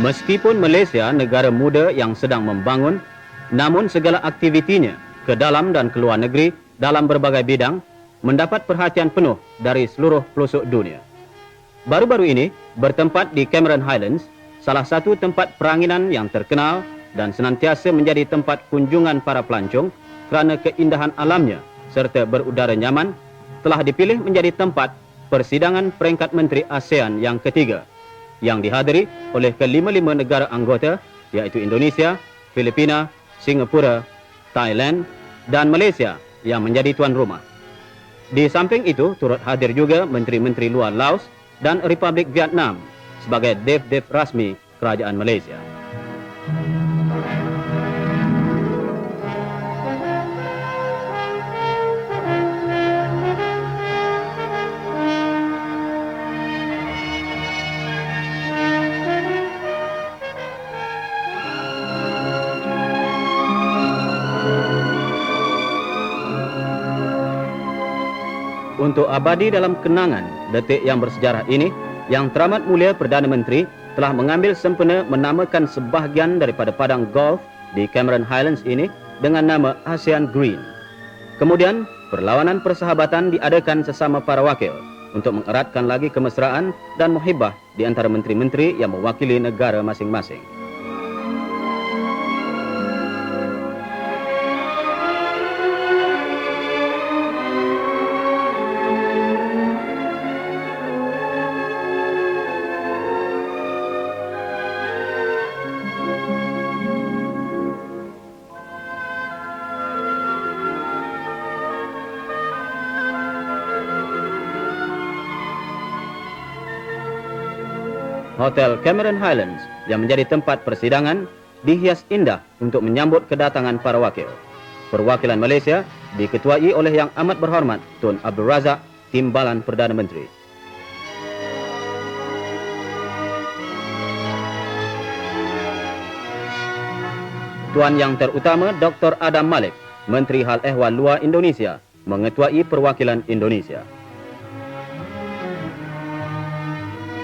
Meskipun Malaysia negara muda yang sedang membangun, namun segala aktivitinya ke dalam dan keluar negeri dalam berbagai bidang mendapat perhatian penuh dari seluruh pelosok dunia. Baru-baru ini bertempat di Cameron Highlands, salah satu tempat peranginan yang terkenal dan senantiasa menjadi tempat kunjungan para pelancong kerana keindahan alamnya serta berudara nyaman, telah dipilih menjadi tempat persidangan peringkat Menteri ASEAN yang ketiga yang dihadiri oleh kelima-lima negara anggota iaitu Indonesia, Filipina, Singapura, Thailand dan Malaysia yang menjadi tuan rumah. Di samping itu, turut hadir juga Menteri-Menteri Luar Laos dan Republik Vietnam sebagai dev-dev rasmi Kerajaan Malaysia. Untuk abadi dalam kenangan detik yang bersejarah ini, Yang Teramat Mulia Perdana Menteri telah mengambil sempena menamakan sebahagian daripada padang golf di Cameron Highlands ini dengan nama ASEAN Green. Kemudian, perlawanan persahabatan diadakan sesama para wakil untuk mengeratkan lagi kemesraan dan muhibah di antara menteri-menteri yang mewakili negara masing-masing. Hotel Cameron Highlands yang menjadi tempat persidangan dihias indah untuk menyambut kedatangan para wakil. Perwakilan Malaysia diketuai oleh Yang Amat Berhormat Tun Abdul Razak, Timbalan Perdana Menteri. Tuan Yang Terutama Dr. Adam Malik, Menteri Hal Ehwal Luar Indonesia, mengetuai perwakilan Indonesia.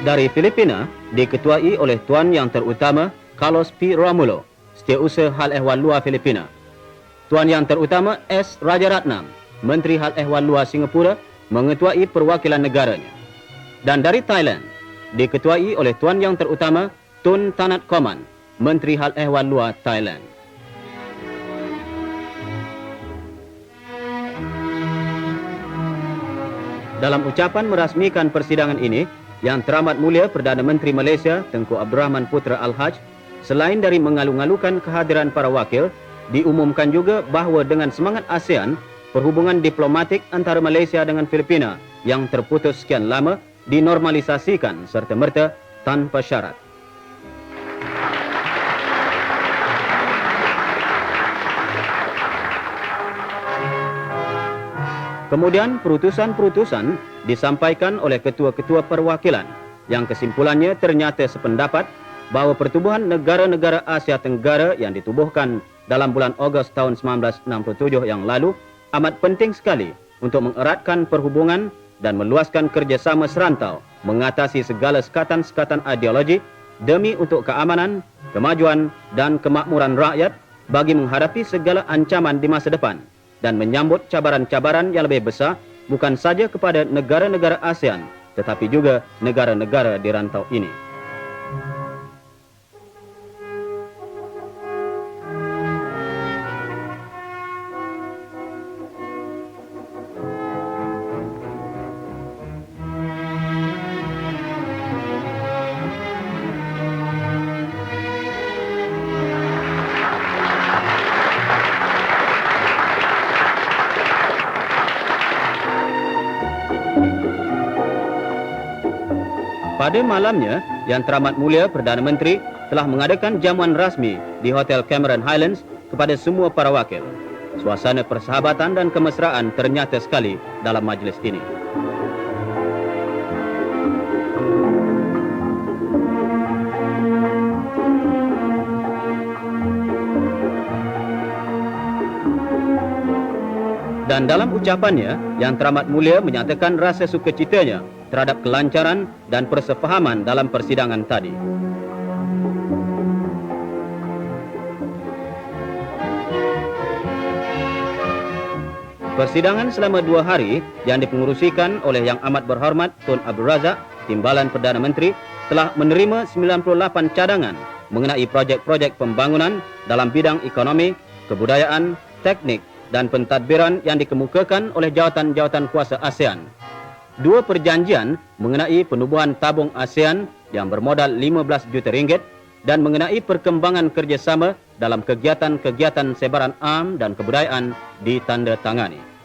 Dari Filipina, diketuai oleh Tuan Yang Terutama Carlos P. Romulo, Setiausaha Hal Ehwal Luar Filipina. Tuan Yang Terutama S. Rajaratnam, Menteri Hal Ehwal Luar Singapura, mengetuai perwakilan negaranya. Dan dari Thailand, diketuai oleh Tuan Yang Terutama Tun Tanat Koman, Menteri Hal Ehwal Luar Thailand. Dalam ucapan merasmikan persidangan ini, yang teramat mulia Perdana Menteri Malaysia Tengku Abdul Rahman Putra Al-Haj selain dari mengalu-ngalukan kehadiran para wakil diumumkan juga bahawa dengan semangat ASEAN perhubungan diplomatik antara Malaysia dengan Filipina yang terputus sekian lama dinormalisasikan serta merta tanpa syarat. Kemudian perutusan-perutusan disampaikan oleh ketua-ketua perwakilan. Yang kesimpulannya ternyata sependapat bahawa pertubuhan negara-negara Asia Tenggara yang ditubuhkan dalam bulan Ogos tahun 1967 yang lalu amat penting sekali untuk mengeratkan perhubungan dan meluaskan kerjasama serantau mengatasi segala sekatan-sekatan ideologi demi untuk keamanan, kemajuan dan kemakmuran rakyat bagi menghadapi segala ancaman di masa depan dan menyambut cabaran-cabaran yang lebih besar bukan saja kepada negara-negara ASEAN tetapi juga negara-negara di rantau ini. Pada malamnya, Yang Teramat Mulia Perdana Menteri telah mengadakan jamuan rasmi di Hotel Cameron Highlands kepada semua para wakil. Suasana persahabatan dan kemesraan ternyata sekali dalam majlis ini. dan dalam ucapannya yang teramat mulia menyatakan rasa sukacitanya terhadap kelancaran dan persefahaman dalam persidangan tadi. Persidangan selama dua hari yang dipengurusikan oleh yang amat berhormat Tun Abdul Razak, Timbalan Perdana Menteri, telah menerima 98 cadangan mengenai projek-projek pembangunan dalam bidang ekonomi, kebudayaan, teknik dan pentadbiran yang dikemukakan oleh jawatan-jawatan kuasa ASEAN. Dua perjanjian mengenai penubuhan tabung ASEAN yang bermodal 15 juta ringgit dan mengenai perkembangan kerjasama dalam kegiatan-kegiatan sebaran am dan kebudayaan ditandatangani.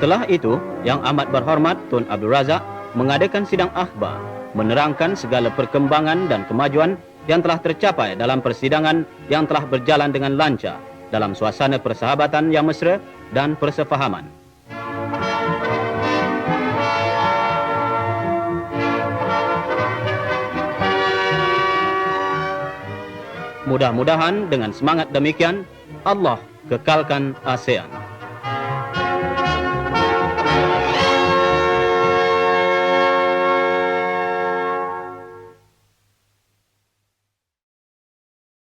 Setelah itu, Yang Amat Berhormat Tun Abdul Razak mengadakan sidang akhbar menerangkan segala perkembangan dan kemajuan yang telah tercapai dalam persidangan yang telah berjalan dengan lancar dalam suasana persahabatan yang mesra dan persefahaman. Mudah-mudahan dengan semangat demikian Allah kekalkan ASEAN.